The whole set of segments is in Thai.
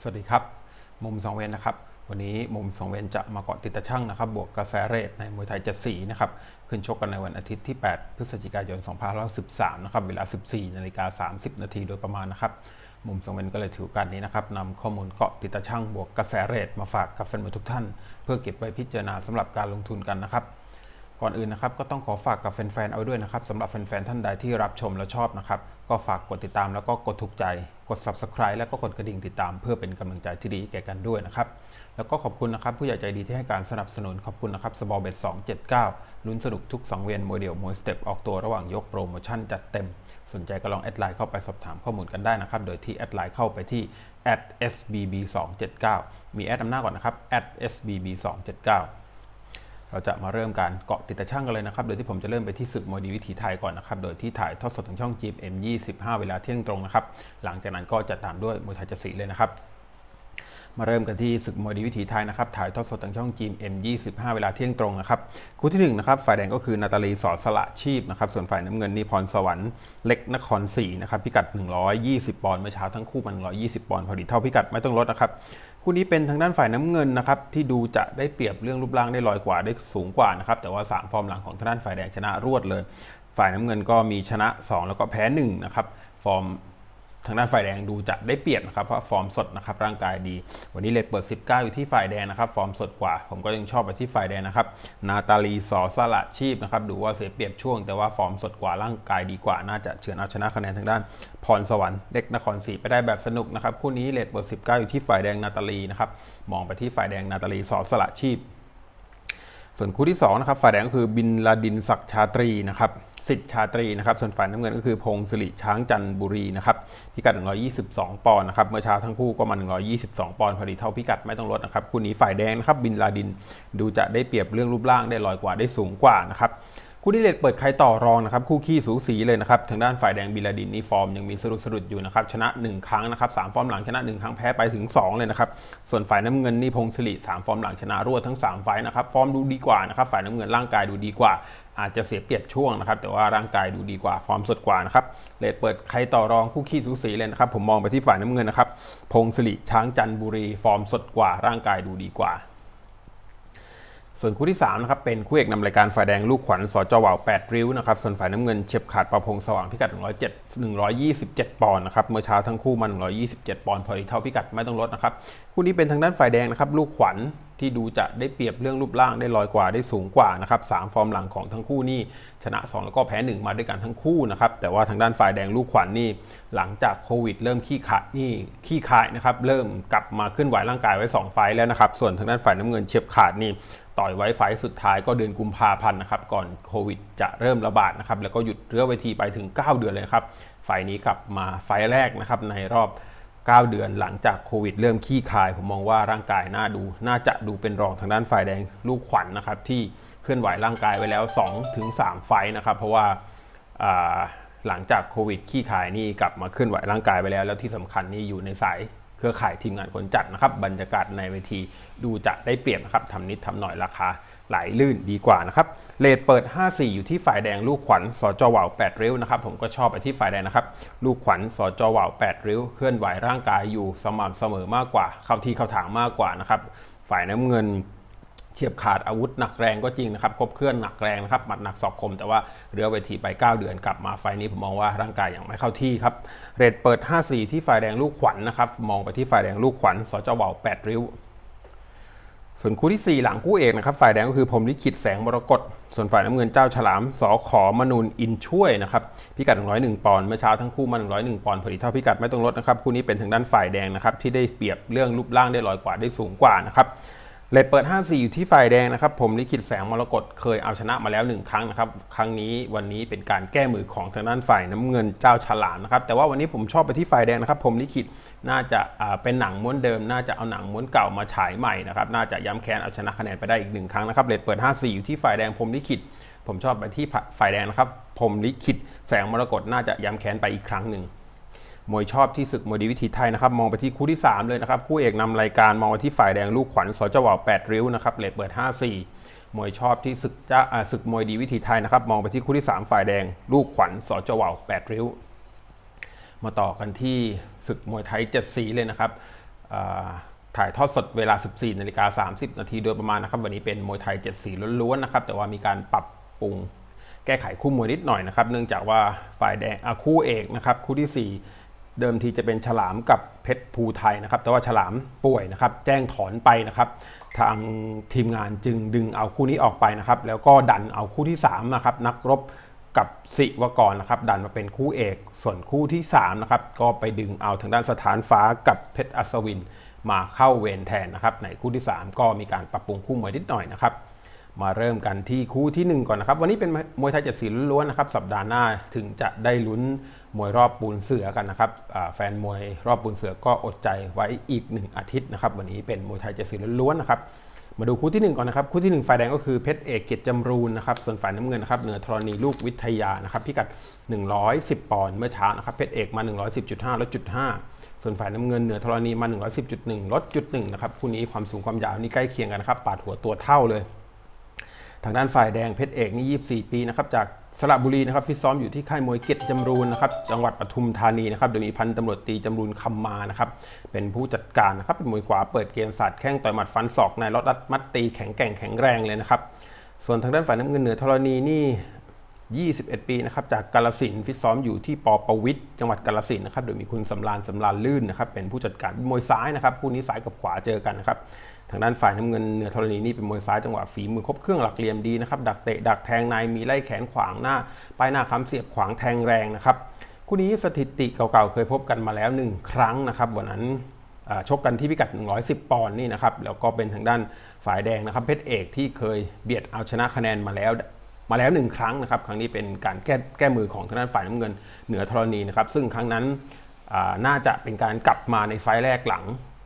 สวัสดีครับ มุมสองเวนนะครับ วันนี้มุมสองเวนจะมาเกาะติดตะช่างนะครับ บวกกระแสเรทในมวยไทยเจ็ดสีนะครับ ขึ้นชกกันในวันอาทิตย์ที่ 8 พฤศจิกายน2513นะครับ เวลา 14นาฬิกา30 นาทีโดยประมาณนะครับ มุมสองเวนก็เลยถือกาสนี้นะครับนำข้อมูลเกาะติดตะช่างบวกกระแสเรทมาฝากกับแฟนมวยทุกท่าน เพื่อเก็บไว้พิจารณาสำหรับการลงทุนกันนะครับก่อนอื่นนะครับก็ต้องขอฝากกับแฟนๆเอาไว้ด้วยนะครับสำหรับแฟนๆท่านใดที่รับชมและชอบนะครับ ก็ฝากกดติดตามแล้วก็กดถูกใจ กด subscribe แล้วก็กดกระดิ่งติดตามเพื่อเป็นกำลังใจที่ดีแก่กันด้วยนะครับแล้วก็ขอบคุณนะครับผู้ใหญ่ใจดีที่ให้การสนับสนุนขอบคุณนะครับสบอเบต279 ลุ้นสนุกทุกสังเวียนโมเดลมวยสเต็ปออกตัวระหว่างยกโปรโมชั่นจัดเต็ม สนใจก็ลองแอดไลน์เข้าไปสอบถามข้อมูลกันได้นะครับ โดยที่แอดไลน์เข้าไปที่ @sbb 279 มีแอดนำหน้าก่อนนะครับ @sbb 279 เราจะมาเริ่มการเกาะติดตะช่างกันเลยนะครับ โดยที่ผมจะเริ่มไปที่ศึกมวยดีวิถีไทยก่อนนะครับ โดยที่ถ่ายทอดสดทางช่อง GM 25 เวลาเที่ยงตรงนะครับ หลังจากนั้นก็จะตามด้วยมวยไทยจะสีเลยนะครับ มาเริ่มกันที่ศึกมวยดีวิถีไทยนะครับ ถ่ายทอดสดทางช่อง GM 25 เวลาเที่ยงตรงนะครับ คู่ที่1นะครับ ฝ่ายแดงก็คือนาตาลีสอสละชีพนะครับ ส่วนฝ่ายน้ำเงินนี่พรสวรรค์เล็กนครศรีนะครับ พิกัด 120 ปอนด์ เมื่อเช้าทั้งคู่มัน120 ปอนด์ พอดีเท่าพิกัดไม่ต้องลดนะครับ คู่นี้เป็นทางด้านฝ่ายน้ำเงินนะครับที่ดูจะได้เปรียบเรื่องรูปร่างได้ลอยกว่าได้สูงกว่านะครับแต่ว่า 3 ฟอร์มหลังของทางด้านฝ่ายแดงชนะรวดเลย ฝ่ายน้ำเงินก็มีชนะ 2 แล้วก็แพ้1นะครับฟอร์ม ทางด้านฝ่ายแดงดูจะได้เปรียบนะครับเพราะฟอร์มสดนะครับร่างกายดี วันนี้เลทเปิด 19 อยู่ที่ฝ่ายแดงนะครับฟอร์มสดกว่า ผมก็ยังชอบไปที่ฝ่ายแดงนะครับนาตาลีสอสละชีพนะครับดูว่าเสียเปรียบช่วง แต่ว่าฟอร์มสดกว่าร่างกายดีกว่า น่าจะเฉือนเอาชนะคะแนนทางด้านพรสวรรค์เด็กนครศรีไปได้แบบสนุกนะครับคู่นี้เลทเปิด 19 อยู่ที่ฝ่ายแดงนาตาลีนะครับมองไปที่ฝ่ายแดงนาตาลีสอสละชีพ ส่วนคู่ที่2นะครับฝ่ายแดงก็คือบินลาดินศักชาตรีนะครับ สิทธิ์ชาตรีนะครับส่วนฝ่ายน้ำเงินก็คือพงศิริช้างจันบุรีนะครับพิกัด 122 ปอนด์นะครับเมื่อเช้าทั้งคู่ก็มา 122 ปอนด์พอดีเท่าพิกัดไม่ต้องลดนะครับคู่นี้ฝ่ายแดงนะครับบินลาดิน ดูจะได้เปรียบเรื่องรูปร่างได้ลอยกว่าได้สูงกว่านะครับ คู่ที่เลดเปิดใครต่อรองนะครับคู่ขี้สูสีเลยนะครับทางด้านฝ่ายแดงบิลาดินนี่ฟอร์มยังมีสะดุดสะดุดอยู่นะครับชนะ 1 ครั้งนะครับสามฟอร์มหลังชนะ 1 ครั้งแพ้ไปถึง 2 เลยนะครับส่วนฝ่ายน้ำเงินนี่พงศิริสามฟอร์มหลังชนะรวดทั้ง 3 ไฟนะครับฟอร์มดูดีกว่านะครับฝ่ายน้ำเงินร่างกายดูดีกว่าอาจจะเสียเปรียบช่วงนะครับแต่ว่าร่างกายดูดีกว่าฟอร์มสดกว่านะครับเลดเปิดใครต่อรองคู่ขี้สูสีเลยนะครับผมมองไปที่ฝ่ายน้ำเงินนะครับพงศิริช้างจันบุรี ฟอร์มสดกว่าร่างกายดูดีกว่า ส่วนคู่ที่3นะครับเป็นคู่เอกนำรายการฝ่ายแดงลูกขวัญสจว่าว8ริ้วนะครับส่วนฝ่ายน้ำเงินเฉียบขาดประพงสว่างพิกัด 107 127 ปอนด์นะครับเมื่อเช้าทั้งคู่มา127 ปอนด์พอดีเท่าพิกัดไม่ต้องลดนะครับคู่นี้เป็นทางด้านฝ่ายแดงนะครับลูกขวัญที่ดูจะได้เปรียบเรื่องรูปร่างได้ลอยกว่าได้สูงกว่านะครับสามฟอร์มหลังของทั้งคู่นี่ชนะ 2 แล้วก็แพ้ 1 มาด้วยกันทั้งคู่นะครับแต่ว่าทางด้านฝ่ายแดงลูกขวัญนี่หลังจากโควิด เริ่มขี้ขายนี่ขี้คายนะครับเริ่มกลับมาเคลื่อนไหวร่างกายไว้ 2 ไฟแล้วนะครับส่วนทางด้านฝ่ายน้ำเงินเฉียบขาดนี่ต่อยไว้ไฟสุดท้ายก็เดือนกุมภาพันธ์นะครับก่อนโควิดจะเริ่มระบาดนะครับแล้วก็หยุดเรือเวทีไปถึง 9 เดือนเลยครับไฟนี้กลับมาไฟแรกนะครับในรอบ 9 เดือนหลังจากโควิด เริ่มขี้คาย ผมมองว่าร่างกายน่าดู น่าจะดูเป็นรองทางด้านฝ่ายแดงลูกขวัญนนะครับที่เคลื่อนไหวร่างกายไว้แล้ว 2-3ถึงไฟนะครับเพราะว่าหลังจากโควิดขี้คายนี่กลับมาเคลื่อนไหวร่างกายไปแล้ว แล้วที่สำคัญนี่อยู่ในสายเครือข่ายทีมงานคนจัดนะครับ บรรยากาศในเวทีดูจะได้เปรียบนะครับทำนิดทำหน่อยราคา ไหลลื่นดีกว่านะครับเลทเปิด 5-4 อยู่ที่ฝ่ายแดงลูกขวัญสจว่าว8ริ้วนะครับผมก็ชอบไปที่ฝ่ายแดงนะครับลูกขวัญสจว่าว8ริ้ว เคลื่อนไหวร่างกายอยู่สม่ำเสมอมากกว่า เข้าที่เข้าทางมากกว่านะครับฝ่ายน้ำเงินเทียบขาดอาวุธหนักแรงก็จริงนะครับครบเคลื่อนหนักแรงนะครับหมัดหนักศอกคม แต่ว่าเรือเวทีไป 9 เดือนกลับมาไฟนี้ผมมองว่าร่างกายยังไม่เข้าที่ครับเรทเปิด 5-4 ที่ฝ่ายแดงลูกขวัญนะครับมองไปที่ฝ่ายแดงลูกขวัญสจว่าว8ริ้ว ส่วนคู่ที่ 4 หลังคู่เอกนะครับฝ่ายแดงก็คือพรมลิขิตแสงมรกตส่วนฝ่ายน้ำเงินเจ้าฉลามสอขอมนูนอินช่วยนะครับพิกัด 101 ปอนด์เมื่อเช้าทั้งคู่มา 101 ปอนด์พอดีเท่าพิกัดไม่ต้องลดนะครับคู่นี้เป็นทางด้านฝ่ายแดงนะครับที่ได้เปรียบเรื่องรูปร่างได้ลอยกว่าได้สูงกว่านะครับ เลทเปิด 5-4 อยู่ที่ฝ่ายแดงนะครับ ผมลิขิตแสงมรกตเคยเอาชนะมาแล้ว1ครั้งนะครับ ครั้งนี้วันนี้เป็นการแก้มือของทางด้านฝ่ายน้ำเงินเจ้าฉลามนะครับ แต่ว่าวันนี้ผมชอบไปที่ฝ่ายแดงนะครับ ผมลิขิตน่าจะเป็นหนังม้วนเดิม น่าจะเอาหนังม้วนเก่ามาฉายใหม่นะครับ น่าจะย้ำแค้นเอาชนะคะแนนไปได้อีกหนึ่งครั้งนะครับเลทเปิด 5-4 อยู่ที่ฝ่ายแดงผมลิขิต ผมชอบไปที่ฝ่ายแดงนะครับ ผมลิขิตแสงมรกตน่าจะย้ำแค้นไปอีกครั้งหนึ่ง มวยชอบที่ศึกมวยดีวิถีไทยนะครับมองไปที่คู่ที่ 3 เลยนะครับคู่เอกนำรายการมองไปที่ฝ่ายแดงลูกขวัญสจวาว8ริ้วนะครับเลทเปิด 5-4 มวยชอบที่ศึกจะศึกมวยดีวิถีไทยนะครับมองไปที่คู่ที่ 3 ฝ่ายแดง ลูกขวัญสจวาว8ริ้ว มาต่อกันที่ศึกมวยไทย7สีเลยนะครับถ่ายทอดสดเวลา 14นาฬิกา30 นาทีโดยประมาณนะครับวันนี้เป็นมวยไทย7สีล้วนๆนะครับแต่ว่ามีการปรับปรุงแก้ไขคู่มวยนิดหน่อยนะครับเนื่องจากว่าฝ่ายแดงอะคู่เอกนะครับคู่ทีสี่4 เดิมทีจะเป็นฉลามกับเพชรภูไทยนะครับ แต่ว่าฉลามป่วยนะครับ แจ้งถอนไปนะครับ ทางทีมงานจึงดึงเอาคู่นี้ออกไปนะครับ แล้วก็ดันเอาคู่ที่3นะครับนักรบกับสิวกรนะครับ ดันมาเป็นคู่เอก ส่วนคู่ที่3นะครับก็ไปดึงเอาทางด้านสถานฟ้ากับเพชรอัศวิน มาเข้าเวรแทนนะครับ ในคู่ที่ 3 ก็มีการปรับปรุงคู่มวยนิดหน่อยนะครับมาเริ่มกันที่คู่ที่ 1 ก่อนนะครับ วันนี้เป็นมวยไทยเจ็ดสีล้วนๆนะครับ สัปดาห์หน้าถึงจะได้ลุ้น มวยรอบปูนเสือกันนะครับแฟนมวยรอบปูนเสือก็อดใจไว้อีก 1 อาทิตย์นะครับ วันนี้เป็นมวยไทยเจ็ดสีล้วนๆนะครับ มาดูคู่ที่ 1 ก่อนนะครับ คู่ที่ 1 ฝ่ายแดงก็คือเพชรเอกเกียรติจำรูนนะครับ ส่วนฝ่ายน้ำเงินนะครับเหนือธรณีลูกวิทยานะครับพิกัด 110 ปอนด์เมื่อเช้านะครับเพชรเอกมา 110.5ลดจุด5ส่วนฝ่ายน้ำเงินเหนือธรณีมา 110.1ลดจุด1นะครับคู่นี้ความสูงความยาวนี่ใกล้เคียงกันนะครับปาดหัวตัวเท่าเลย ทางด้านฝ่ายแดงเพชรเอกนี่24 ปีนะครับจาก สระบุรีนะครับฟิตซ้อมอยู่ที่ค่ายมวยเกียรติจำรูนนะครับจังหวัดปทุมธานีนะครับโดยมีพันตำรวจตีจำรูนคำมานะครับเป็นผู้จัดการนะครับเป็นมวยขวาเปิดเกมสัตว์แข้งต่อยหมัดฟันศอกในรถดัดมัดตีแข็งแกร่งแข็งแรงเลยนะครับส่วนทางด้านฝ่ายน้ำเงินเหนือธรณีนี่ 21 ปีนะครับจากกาลสินฟิตซ้อมอยู่ที่ปอประวิทย์จังหวัดกาลสินนะครับโดยมีคุณสำรานสำรานลื่นนะครับเป็นผู้จัดการมวยซ้ายนะครับคู่นี้ซ้ายกับขวาเจอกันนะครับทางด้านฝ่ายน้ำเงินเหนือธรณีนี่เป็นมวยซ้ายจังหวะฝีมือครบเครื่องหลักเหลี่ยมดีนะครับดักเตะดักแทงในมีไล่แขนขวางหน้าป้ายหน้าค้ำเสียบขวางแทงแรงนะครับคู่นี้สถิติเก่าๆเคยพบกันมาแล้ว 1 ครั้งนะครับวันนั้นชกกันที่พิกัด 110 ปอนด์นี่นะครับแล้วก็เป็นทางด้านฝ่ายแดงนะครับเพชรเอกที่เคยเบียดเอาชนะคะแนนมาแล้ว มาแล้วหนึ่งครั้งนะครับ ครั้งนี้เป็นการแก้แก้มือของทางด้านฝ่ายน้ำเงินเหนือธรณีนะครับ ซึ่งครั้งนั้นน่าจะเป็นการกลับมาในไฟล์แรกหลัง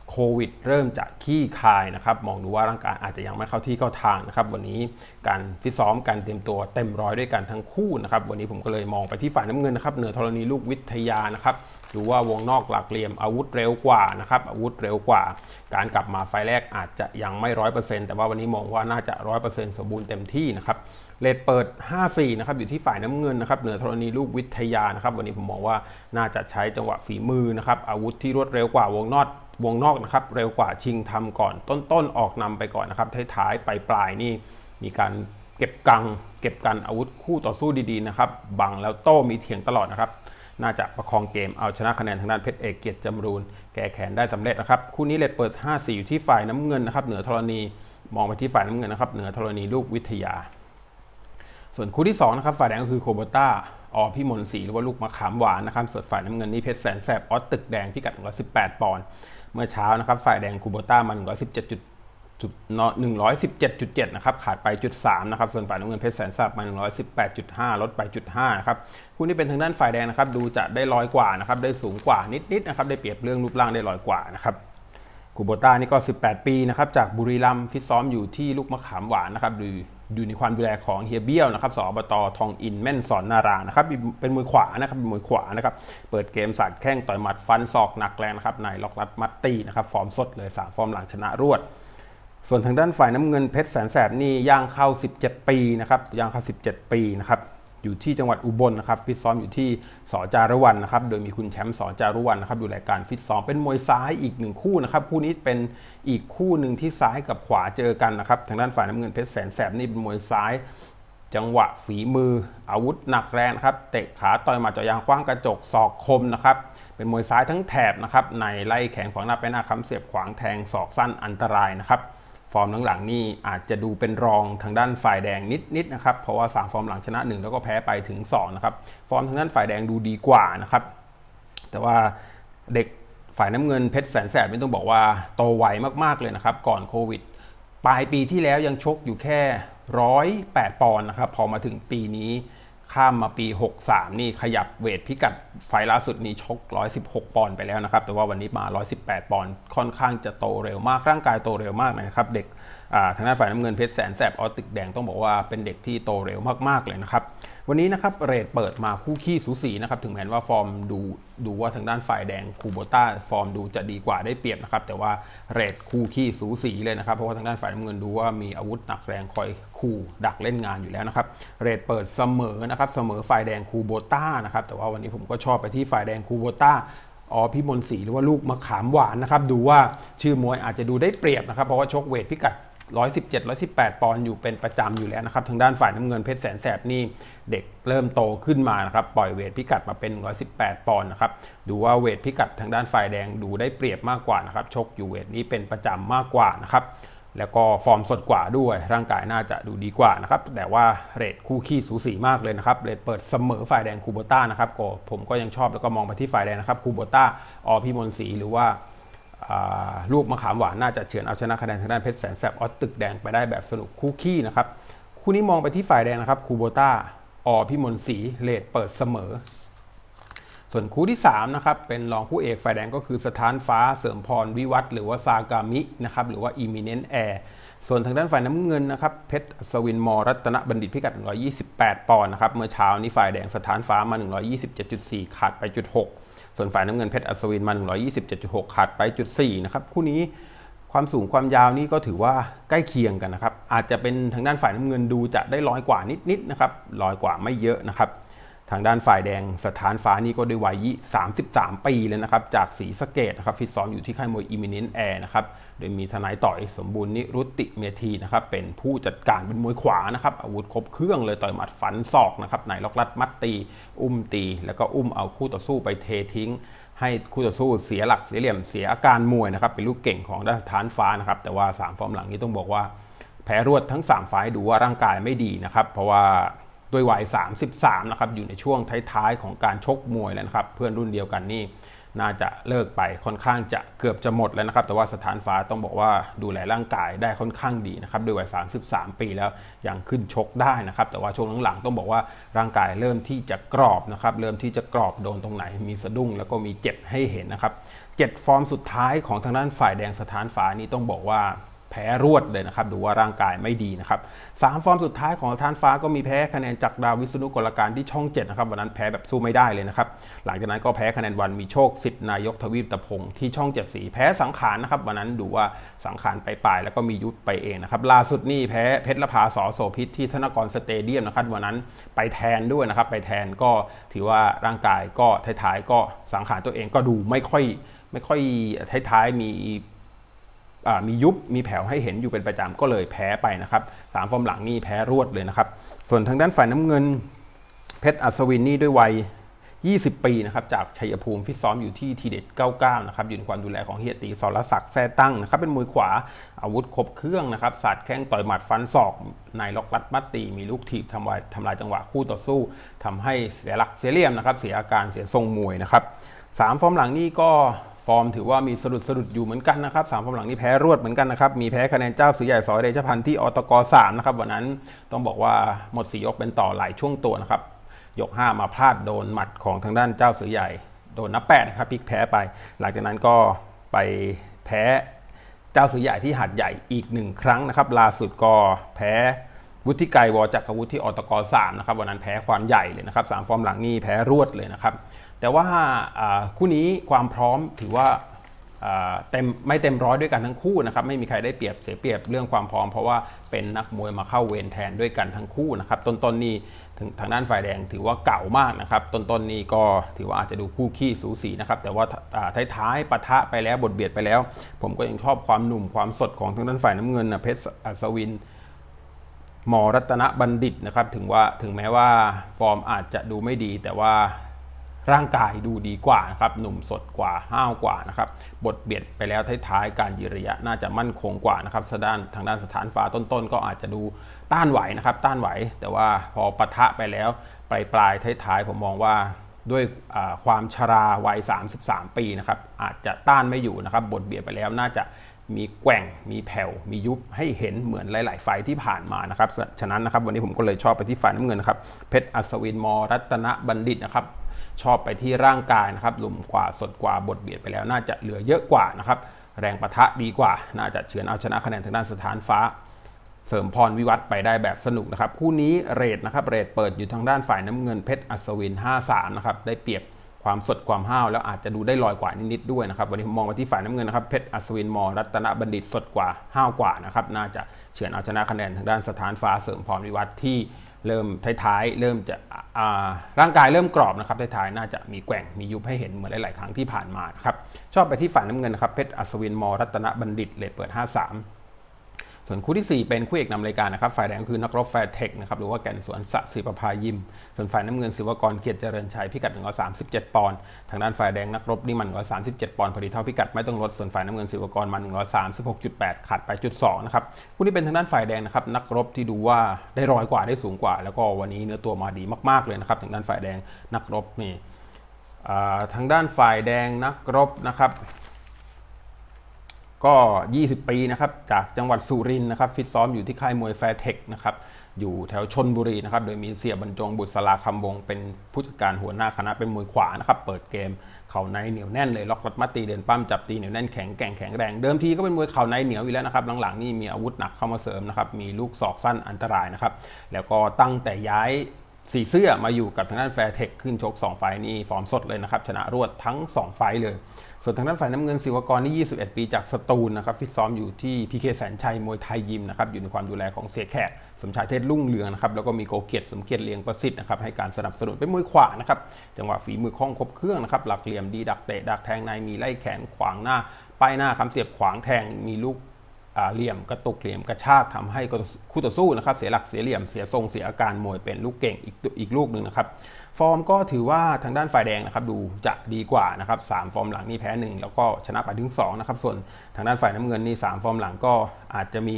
โควิด เริ่มจะขี้คายนะครับ มองดูว่าร่างกายอาจจะยังไม่เข้าที่เข้าทางนะครับ วันนี้การฟิตซ้อมการเตรียมตัวเต็มร้อยด้วยกันทั้งคู่นะครับ วันนี้ผมก็เลยมองไปที่ฝ่ายน้ำเงินนะครับ เหนือธรณีลูกวิทยานะครับดูว่าวงนอกหลักเหลี่ยมอาวุธเร็วกว่านะครับอาวุธเร็วกว่า การกลับมาไฟล์แรกอาจจะยังไม่ร้อยเปอร์เซ็นต์แต่ว่าวันนี้มองว่าน่าจะร้อยเปอร์เซ็นต์สมบูรณ์เต็มที่นะครับ เลทเปิด 5-4 นะครับ อยู่ที่ฝ่ายน้ำเงินนะครับ เหนือธรณีลูกวิทยานะครับ วันนี้ผมมองว่าน่าจะใช้จังหวะฝีมือนะครับ อาวุธที่รวดเร็วกว่าวงนอกวงนอกนะครับ เร็วกว่าชิงทำก่อน ต้นๆ ออกนำไปก่อนนะครับ ท้ายๆ ปลายๆ นี่มีการเก็บกัง เก็บกันอาวุธคู่ต่อสู้ดีๆ นะครับ บังแล้วโต้มีเถียงตลอดนะครับ น่าจะประคองเกมเอาชนะคะแนนทางด้านเพชรเอกเกียรติจำรูน แก้แขนได้สำเร็จนะครับ คู่นี้เลทเปิด 5-4 อยู่ที่ฝ่ายน้ำเงินนะครับ เหนือธรณี มองไปที่ฝ่ายน้ำเงินนะครับ เหนือธรณีลูกวิทยา ส่วนคู่ที่2นะครับฝ่ายแดงก็คือโคโบต้าออพิมลศรีหรือว่าลูกมะขามหวานนะครับส่วนฝ่ายน้ำเงินนี่เพชรแสนแสบออสตึกแดงพิกัด 118 ปอนด์เมื่อเช้านะครับฝ่ายแดงคูโบต้ามา117จุดจุด117.7นะครับขาดไปจุด3นะครับส่วนฝ่ายน้ำเงินเพชรแสนทรัพย์มา118.5ลดไปจุด5นะครับคู่นี้เป็นทางด้านฝ่ายแดงนะครับดูจะได้ลอยกว่านะครับได้สูงกว่านิดๆนะครับได้เปรียบเรื่องรูปร่างได้ลอยกว่านะครับคูโบต้านี่ก็ 18 ปีนะครับจากบุรีรัมย์ฟิตซ้อมอยู่ที่ลูกมะขามหวานนะครับดูอ ยู่ในความดูแลของเฮียเบี้ยวนะครับสอบตทองอินแม่นสอนนารานะครับเป็นมวยขวานะครับเป็นมวยขวานะครับเปิดเกมสัดแข้งต่อยหมัดฟันศอกหนักแรงนะครับนายล็อกรัดมัตตีนะครับฟอร์มสดเลยสามฟอร์มหลังชนะรวดส่วนทางด้านฝ่ายน้ำเงินเพชรแสนแสบนี่ย่างเข้า 17 ปีนะครับย่างเข้า 17 ปีนะครับ อยู่ที่จังหวัดอุบลนะครับฟิตซ้อมอยู่ที่สอจารุวันนะครับโดยมีคุณแชมป์สอจารุวันนะครับดูแลการฟิตซ้อมเป็นมวยซ้ายอีกหนึ่งคู่นะครับคู่นี้เป็นอีกคู่หนึ่งที่ซ้ายกับขวาเจอกันนะครับทางด้านฝ่ายน้ำเงินเพชรแสนแสบนี่เป็นมวยซ้าย จังหวะฝีมืออาวุธหนักแรงครับเตะขาต่อยหมัดเจาะยางคว้างกระจกศอกคมนะครับเป็นมวยซ้ายทั้งแถบนะครับในไล่แขนขวางหน้าไปหน้าค้ำเสียบขวางแทงศอกสั้นอันตรายนะครับ ฟอร์มหลังๆนี่อาจจะดูเป็นรองทางด้านฝ่ายแดงนิดๆนะครับเพราะว่า 3 ฟอร์มหลังชนะ 1 แล้วก็แพ้ไปถึง2นะครับฟอร์มทางด้านฝ่ายแดงดูดีกว่านะครับแต่ว่าเด็กฝ่ายน้ำเงินเพชรแสนแสบไม่ต้องบอกว่าโตไวมากๆเลยนะครับก่อนโควิดปลายปีที่แล้วยังชกอยู่แค่ร้อยแปดปอนด์นะครับพอมาถึงปีนี้ข้ามมาปี 63 นี่ขยับเวทพิกัด ไฟล่าสุดนี้ชก 116 ปอนด์ไปแล้วนะครับ แต่ว่าวันนี้มา 118 ปอนด์ ค่อนข้างจะโตเร็วมาก ร่างกายโตเร็วมากนะครับ เด็กทางด้านฝ่ายน้ำเงินเพชรแสนแสบออสติกแดงต้องบอกว่าเป็นเด็กที่โตเร็วมากๆเลยนะครับ วันนี้นะครับเรทเปิดมาคู่ขี้สูสีนะครับ ถึงแม้ว่าฟอร์มดูดูว่าทางด้านฝ่ายแดงคูโบต้าฟอร์มดูจะดีกว่าได้เปรียบนะครับ แต่ว่าเรทคู่ขี้สูสีเลยนะครับ เพราะว่าทางด้านฝ่ายน้ำเงินดูว่ามีอาวุธหนักแรงคอยคู่ดักเล่นงานอยู่แล้วนะครับ เรทเปิดเสมอนะครับ เสมอฝ่ายแดงคูโบต้านะครับ แต่ว่าวันนี้ผมก็ชอบไปที่ฝ่ายแดงคูโบต้าอพิมลศรีหรือว่าลูกมะขามหวานนะครับดูว่าชื่อมวยอาจจะดูได้เปรียบนะครับเพราะว่าชกเวทพิกัด117 118 ปอนด์อยู่เป็นประจำอยู่แล้วนะครับ ทางด้านฝ่ายน้ำเงินเพชรแสนแสบนี่เด็กเริ่มโตขึ้นมานะครับ ปล่อยเวทพิกัดมาเป็น 118 ปอนด์นะครับ ดูว่าเวทพิกัดทางด้านฝ่ายแดงดูได้เปรียบมากกว่านะครับ ชกอยู่เวทนี้เป็นประจำมากกว่านะครับ แล้วก็ฟอร์มสดกว่าด้วย ร่างกายน่าจะดูดีกว่านะครับ แต่ว่าเรทคู่ขี้สูสีมากเลยนะครับ เรทเปิดเสมอฝ่ายแดงคูโบต้านะครับก็ผมก็ยังชอบแล้วก็มองไปที่ฝ่ายแดงนะครับคูโบต้าอพิมลศรีหรือว่าาลูกมะขามหวานน่าจะเฉือนเอาชนะคะแนนทางด้านเพชรแสนแสบออสตึกแดงไปได้แบบสนุกคู่ขี้นะครับคู่นี้มองไปที่ฝ่ายแดงนะครับคูโบต้าอพิมลศรีเลดเปิดเสมอ ส่วนคู่ที่3นะครับเป็นรองคู่เอกฝ่ายแดงก็คือสถานฟ้าเสริมพรวิวัฒหรือว่าซากามินะครับหรือว่า Eminent Air ส่วนทางด้านฝ่ายน้ำเงินนะครับเพชรอัศวินมอรัตนบัณฑิตพิกัด 128 ปอนด์นะครับเมื่อเช้านี้ฝ่ายแดงสถานฟ้ามา 127.4 ขาดไปจุด6ส่วนฝ่ายน้ำเงินเพชรอัศวินมา 127.6 ขาดไปจุด4นะครับคู่นี้ความสูงความยาวนี่ก็ถือว่าใกล้เคียงกันนะครับอาจจะเป็นทางด้านฝ่ายน้ำเงินดูจะได้ร้อยกว่านิดๆนะครับร้อยกว่าไม่เยอะนะครับ ทางด้านฝ่ายแดงสถานฟ้านี่ก็ด้วยวัย 33 ปีเลยนะครับ จากสีสะเกตนะครับฟิตซ้อมอยู่ที่ค่ายมวย Imminent Air นะครับ โดยมีทนายต่อยสมบูรณ์นิรุติเมธีนะครับ เป็นผู้จัดการเป็นมวยขวานะครับ อาวุธครบเครื่องเลยต่อยหมัดฝันศอกนะครับไหนล็อกลัดมัดตี อุ้มตี แล้วก็อุ้มเอาคู่ต่อสู้ไปเททิ้ง ให้คู่ต่อสู้เสียหลักเสียเหลี่ยมเสียอาการมวยนะครับเป็นลูกเก่งของด้านสถานฟ้านะครับแต่ว่า3ฟอร์มหลังนี้ต้องบอกว่าแพ้รวดทั้ง3ไฟล์ดูว่าร่างกายไม่ดีนะครับ เพราะว่า ด้วยวัย 33 นะครับ อยู่ในช่วงท้ายๆ ของการชกมวยแล้วนะครับ เพื่อนรุ่นเดียวกันนี่น่าจะเลิกไปค่อนข้างจะเกือบจะหมดแล้วนะครับ แต่ว่าสถานฟ้าต้องบอกว่าดูแลร่างกายได้ค่อนข้างดีนะครับด้วยวัย 33 ปีแล้วยังขึ้นชกได้นะครับ แต่ว่าช่วงหลังๆต้องบอกว่าร่างกายเริ่มที่จะกรอบนะครับเริ่มที่จะกรอบโดนตรงไหน มีสะดุ้งแล้วก็มีเจ็บให้เห็นนะครับเจ็ดฟอร์มสุดท้ายของทางด้านฝ่ายแดงสถานฟ้านี่ต้องบอกว่า แพ้รวดเลยนะครับดูว่าร่างกายไม่ดีนะครับสามฟอร์มสุดท้ายของทานฟ้าก็มีแพ้คะแนนจากดาววิษณุกลการที่ช่อง7นะครับวันนั้นแพ้แบบสู้ไม่ได้เลยนะครับหลังจากนั้นก็แพ้คะแนนวันมีโชคสิทธิ์นายกทวีปตะพงที่ช่องเจ็ดสีแพ้สังขารนะครับวันนั้นดูว่าสังขารไปปลายแล้วก็มียุทธไปเองนะครับล่าสุดนี่แพ้เพชรละพาสอโสพิษที่ธนกรสเตเดียมนะครับวันนั้นไปแทนด้วยนะครับไปแทนก็ถือว่าร่างกายก็ท้ายๆก็สังขารตัวเองก็ดูไม่ค่อยไม่ค่อยท้ายๆมี มียุบมีแผ่วให้เห็นอยู่เป็นประจำก็เลยแพ้ไปนะครับสามฟอร์มหลังนี่แพ้รวดเลยนะครับ ส่วนทางด้านฝ่ายน้ำเงิน เพชรอัศวินนี่ด้วยวัย 20 ปีนะครับจากชัยภูมิฟิตซ้อมอยู่ที่ทีเด็ด 99 นะครับอยู่ในความดูแลของเฮียตีสรศักดิ์แซ่ตั้งนะครับเป็นมวยขวาอาวุธครบเครื่องนะครับสาดแข้งต่อยหมัดฟันศอกในล็อกลัดมัดตีมีลูกถีบทำลายทำลายจังหวะคู่ต่อสู้ทำให้เสียหลักเสียเหลี่ยมนะครับเสียอาการเสียทรงมวยนะครับสามฟอร์มหลังนี่ก็ ฟอร์มถือว่ามีสะดุดสะดุดอยู่เหมือนกันนะครับสามฟอร์มหลังนี้แพ้รวดเหมือนกันนะครับมีแพ้คะแนนเจ้าสือใหญ่สอยเดชพันธ์ที่อตกสามนะครับวันนั้นต้องบอกว่าหมดสียกเป็นต่อหลายช่วงตัวนะครับยก 5 มาพลาดโดนหมัดของทางด้านเจ้าสือใหญ่ โดนนับแปดนะครับพลิกแพ้ไป หลังจากนั้นก็ไปแพ้เจ้าสือใหญ่ที่หัดใหญ่อีกหนึ่งครั้งนะครับล่าสุดก็แพ้วุฒิไกรวจักรวุฒิที่อตกสามนะครับวันนั้นแพ้ความใหญ่เลยนะครับสามฟอร์มหลังนี่แพ้รวดเลยนะครับ แต่ว่าคู่นี้ความพร้อมถือว่าเต็มไม่เต็มร้อยด้วยกันทั้งคู่นะครับไม่มีใครได้เปรียบเสียเปรียบเรื่องความพร้อม เพราะว่าเป็นนักมวยมาเข้าเวรแทนด้วยกันทั้งคู่นะครับต้นๆนนี่ทางด้านฝ่ายแดงถือว่าเก่ามากนะครับต้นๆนนี่ก็ถือว่าอาจจะดูคู่ขี้สูสีนะครับแต่ว่าท้ายๆปะทะไปแล้วบทเบียดไปแล้ว ผมก็ยังชอบความหนุ่มความสดของทางด้านฝ่ายน้ำเงินนะเพชรอัศวินมรัตนบัณฑิตนะครับถึงว่าถึงแม้ว่าฟอร์มอาจจะดูไม่ดีแต่ว่า ร่างกายดูดีกว่านะครับหนุ่มสดกว่าห้าวกว่านะครับบทเบียดไปแล้วท้ายๆ การยืนระยะน่าจะมั่นคงกว่านะครับด้านทางด้านสถานฟ้าต้นๆ ก็อาจจะดูต้านไหวนะครับ ต้านไหว แต่ว่าพอปะทะไปแล้วปลายปลายท้ายๆ ผมมองว่าด้วยความชราวัย 33 ปีนะครับอาจจะต้านไม่อยู่นะครับบทเบียดไปแล้วน่าจะมีแกว่ง มีแผ่ว มียุบให้เห็นเหมือนหลาย ๆ ไฟที่ผ่านมานะครับ ฉะนั้นนะครับวันนี้ผมก็เลยชอบไปที่ฝ่ายน้ำเงินนะครับ เพชรอัศวินมรัตนบัณฑิตนะครับ ชอบไปที่ร่างกายนะครับหลุมกว่าสดกว่าบทเบียดไปแล้วน่าจะเหลือเยอะกว่านะครับแรงประทะดีกว่า น่าจะเฉือนเอาชนะคะแนนทางด้านสถานฟ้า เสริมพรวิวัฒไปได้แบบสนุกนะครับ คู่นี้เรทนะครับเรทเปิดอยู่ทางด้านฝ่ายน้ำเงินเพชรอัศวิน 53 นะครับได้เปรียบความสดความห้าวแล้วอาจจะดูได้ลอยกว่านิดๆด้วยนะครับวันนี้ผมมองมาที่ฝ่ายน้ำเงินนะครับเพชรอัศวินมอรัตนบัณฑิตสดกว่าห้าวกว่านะครับน่าจะเฉือนเอาชนะคะแนนทางด้านสถานฟ้าเสริมพรวิวัฒที่ เริ่มท้ายๆเริ่มจะร่างกายเริ่มกรอบนะครับท้ายๆน่าจะมีแกว่งมียุบให้เห็นเหมือนหลายๆครั้งที่ผ่านมานะครับชอบไปที่ฝ่ายน้ำเงินนะครับเพชรอัศวินมรัตนบัณฑิตเลทเปิด 53 ส่วนคู่ที่ 4 เป็นคู่เอกนำรายการนะครับ ฝ่ายแดงคือนักรบแฟร์เทคนะครับ หรือว่าแก่นสวนสศิประภายิม ส่วนฝ่ายน้ำเงินศิวกรเกียรติเจริญชัยพิกัด137 ปอนด์ ทางด้านฝ่ายแดงนักรบนี่มัน137 ปอนด์พอดีเท่าพิกัดไม่ต้องลด ส่วนฝ่ายน้ำเงินศิวกรมัน136.8 ขาดไปจุด2นะครับ คู่นี้เป็นทางด้านฝ่ายแดงนะครับ นักรบที่ดูว่าได้รอยกว่าได้สูงกว่า แล้วก็วันนี้เนื้อตัวมาดีมากๆเลยนะครับ ทางด้านฝ่ายแดงนักรบนี่ทางด้านฝ่ายแดงนักรบนะครับ ก็ 20 ปีนะครับจากจังหวัดสุรินทร์นะครับฟิตซ้อมอยู่ที่ค่ายมวยแฟร์เทคนะครับอยู่แถวชนบุรีนะครับโดยมีเสียบรรจงบุตรสลาคำวงเป็นผู้จัดการหัวหน้าคณะเป็นมวยขวานะครับเปิดเกมเข่าในเหนียวแน่นเลยล็อกรัดมัดตีเดินปั้มจับตีเหนียวแน่นแข็งแกร่งแข็งแรงเดิมทีก็เป็นมวยเข่าในเหนียวอยู่แล้วนะครับหลังๆนี่มีอาวุธหนักเข้ามาเสริมนะครับมีลูกศอกสั้นอันตรายนะครับแล้วก็ตั้งแต่ย้าย สีเสื้อมาอยู่กับทางด้านแฟร์เทคขึ้นชก 2 ไฟนี่ฟอร์มสดเลยนะครับ ชนะรวดทั้ง 2 ไฟเลย ส่วนทางด้านฝ่ายน้ำเงินศิวกรนี่ 21 ปีจากสตูลนะครับฟิตซ้อมอยู่ที่พีเคแสนชัยมวยไทยยิมนะครับอยู่ในความดูแลของเสียแขก สมชายเทศรุ่งเรืองนะครับแล้วก็มีโกเกียรติสมเกียรติเลียงประสิทธิ์นะครับให้การสนับสนุนเป็นมวยขวานะครับจังหวะฝีมือคล่องครบเครื่องนะครับหลักเหลี่ยมดีดักเตะดักแทงในมีไล่แขนขวางหน้าป้ายหน้าคำเสียบขวางแทงมีลูก เหลี่ยมกระตุกเหลี่ยมกระชากทำให้คู่ต่อสู้นะครับเสียหลักเสียเหลี่ยมเสียทรงเสียอาการมวยเป็นลูกเก่งอีกอีกลูกหนึ่งนะครับฟอร์มก็ถือว่าทางด้านฝ่ายแดงนะครับดูจะดีกว่านะครับสามฟอร์มหลังนี่แพ้หนึ่งแล้วก็ชนะไปถึง2นะครับส่วนทางด้านฝ่ายน้ำเงินนี่สามฟอร์มหลังก็อาจจะมี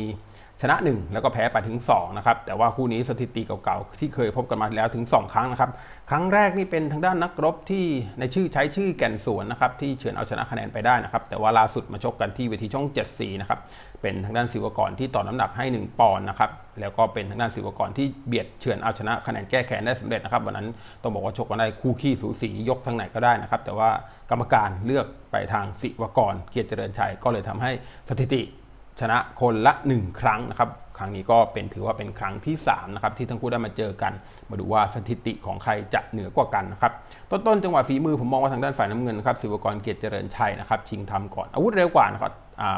ชนะ 1 แล้วก็แพ้ไปถึง2นะครับแต่ว่าคู่นี้สถิติเก่าๆที่เคยพบกันมาแล้วถึง 2 ครั้งนะครับครั้งแรกนี่เป็นทางด้านนักรบที่ในชื่อใช้ชื่อแก่นสวนนะครับที่เฉือนเอาชนะคะแนนไปได้นะครับแต่ว่าล่าสุดมาชกกันที่เวทีช่อง 7 สีนะครับเป็นทางด้านศิวกรที่ต่อน้ำหนักให้ 1 ปอนด์นะครับแล้วก็เป็นทางด้านศิวกรที่เบียดเฉือนเอาชนะคะแนนแก้แค้นได้สำเร็จนะครับวันนั้นต้องบอกว่าชกกันได้คู่ขี้สูสียกทางไหนก็ได้นะครับแต่ว่ากรรมการเลือกไปทางศิวกรเกียรติเจริญชัยก็เลยทำให้สถิติ ชนะคนละ 1 ครั้งนะครับ ครั้งนี้ก็เป็นถือว่าเป็นครั้งที่3นะครับที่ทั้งคู่ได้มาเจอกัน มาดูว่าสถิติของใครจะเหนือกว่ากันนะครับ ต้นๆจังหวะฝีมือผมมองว่าทางด้านฝ่ายน้ำเงินนะครับศิวกรเกียรติเจริญชัยนะครับชิงทำก่อนอาวุธเร็วกว่านะครับ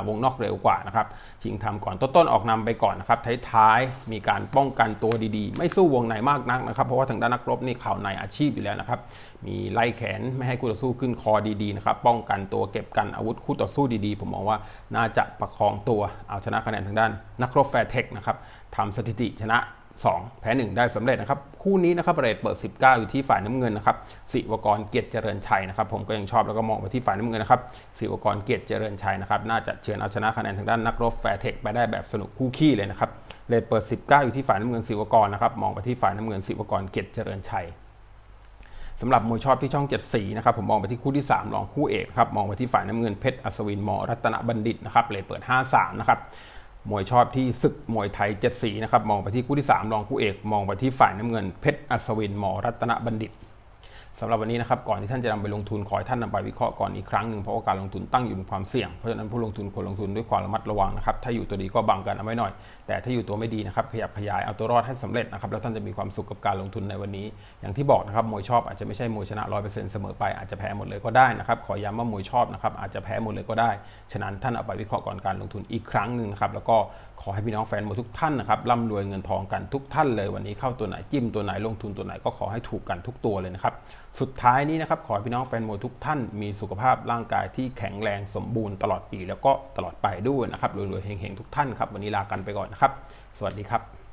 วงนอกเร็วกว่านะครับ ชิงทำก่อนต้นๆออกนำไปก่อนนะครับท้ายๆมีการป้องกันตัวดีๆ ไม่สู้วงในมากนักนะครับเพราะว่าทางด้านนักรบนี่ข่าวในอาชีพอยู่แล้วนะครับมีไล่แขนไม่ให้คู่ต่อสู้ขึ้นคอดีๆนะครับป้องกันตัวเก็บกันอาวุธคู่ต่อสู้ดีๆ ผมมองว่าน่าจะประคองตัวเอาชนะคะแนนทางด้านนักรบแฟร์เทคนะครับทำสถิติชนะ 2 แพ้ 1 ได้สำเร็จนะครับ คู่นี้นะครับเรทเปิด 19 อยู่ที่ฝ่ายน้ำเงินนะครับสิวกรเกียรติเจริญชัยนะครับผมก็ยังชอบแล้วก็มองไปที่ฝ่ายน้ำเงินนะครับสิวกรเกียรติเจริญชัยนะครับน่าจะเฉือนเอาชนะคะแนนทางด้านนักรบแฟร์เทคไปได้แบบสนุกคู่ขี้เลยนะครับเรทเปิด 19 อยู่ที่ฝ่ายน้ำเงินสิวกรนะครับมองไปที่ฝ่ายน้ำเงินสิวกรเกียรติเจริญชัยสำหรับมวยชอบที่ช่องเจ็ดสีนะครับผมมองไปที่คู่ที่ 3 รองคู่เอกครับมองไปที่ฝ่ายน้ำเงินเพชรอัศวินมรัตนบัณฑิตนะครับเลยเปิด 5-3 นะครับ มวยชอบที่ศึกมวยไทยเจ็ดสีนะครับมองไปที่คู่ที่ 3 รองคู่เอก มองไปที่ฝ่ายน้ำเงินเพชรอัศวินหมอรัตนบัณฑิต สำหรับวันนี้นะครับก่อนที่ท่านจะนำไปลงทุนขอให้ท่านนำไปวิเคราะห์ก่อนอีกครั้งหนึ่งเพราะว่าการลงทุนตั้งอยู่ในความเสี่ยงเพราะฉะนั้นผู้ลงทุนควรลงทุนด้วยความระมัดระวังนะครับถ้าอยู่ตัวดีก็บังกันเอาไว้หน่อย แต่ถ้าอยู่ตัวไม่ดีนะครับขยับขยายเอาตัวรอดให้สำเร็จนะครับแล้วท่านจะมีความสุขกับการลงทุนในวันนี้ อย่างที่บอกนะครับมวยชอบอาจจะไม่ใช่มวยชนะร้อยเปอร์เซ็นต์เสมอไปอาจจะแพ้หมดเลยก็ได้นะครับขอย้ำว่ามวยชอบนะครับอาจจะแพ้หมดเลยก็ได้ ฉะนั้นท่านเอาไปวิเคราะห์ก่อนการลงทุนอีกครั้งหนึ่งนะครับแล้วก็ขอให้พี่น้องแฟนมวยทุกท่านนะครับร่ำรวยเงินทองกันทุกท่านเลยวันนี้เข้าตัวไหนจิ้มตัวไหนลงทุนตัวไหนก็ขอให้ถูกกันทุกตัวเลยนะครับสุดท้ายนี้นะครับขอให้พี่น้องแฟนมวยทุกท่านมีสุขภาพร่างกายที่แข็งแรงสมบูรณ์ตลอดปี แล้วก็ตลอดไปด้วยนะครับรวยๆเฮงๆทุกท่านครับวันนี้ลากันไปก่อนนะครับ สวัสดีครับ